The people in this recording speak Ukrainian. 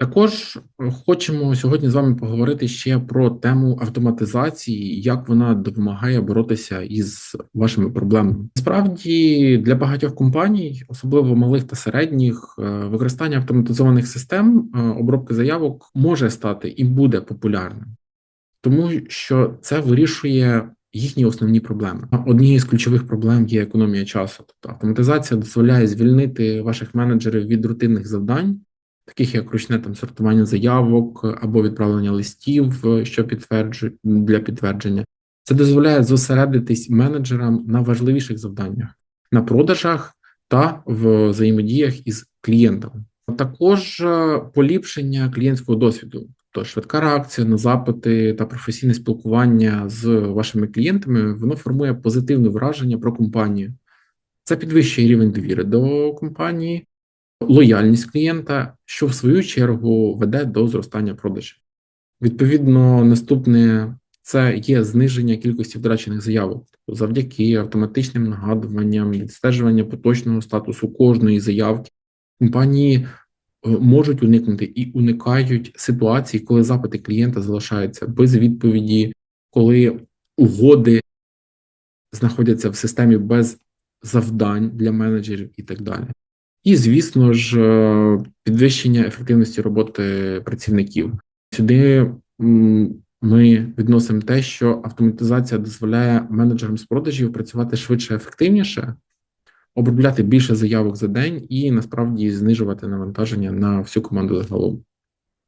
Також хочемо сьогодні з вами поговорити ще про тему автоматизації, як вона допомагає боротися із вашими проблемами. Справді для багатьох компаній, особливо малих та середніх, е, використання автоматизованих систем е, обробки заявок може стати і буде популярним, тому що це вирішує їхні основні проблеми. Однією з ключових проблем є економія часу. Тобто автоматизація дозволяє звільнити ваших менеджерів від рутинних завдань таких як ручне там сортування заявок або відправлення листів, що підтверджує для підтвердження. Це дозволяє зосередитись менеджерам на важливіших завданнях, на продажах та в взаємодіях із клієнтами. Також е, поліпшення клієнтського досвіду, тобто швидка реакція на запити та професійне спілкування з вашими клієнтами, воно формує позитивне враження про компанію. Це підвищує рівень довіри до компанії, лояльність клієнта, що в свою чергу веде до зростання продажів. Відповідно, наступне це є зниження кількості втрачених заявок тобто завдяки автоматичним нагадуванням, відстежування поточного статусу кожної заявки. Компанії е, можуть уникнути і уникають ситуацій, коли запити клієнта залишаються без відповіді, коли угоди знаходяться в системі без завдань для менеджерів і так далі. І, звісно ж, е, підвищення ефективності роботи працівників. Сюди ми відносимо те, що автоматизація дозволяє менеджерам з продажів працювати швидше, ефективніше, обробляти більше заявок за день і насправді знижувати навантаження на всю команду загалом.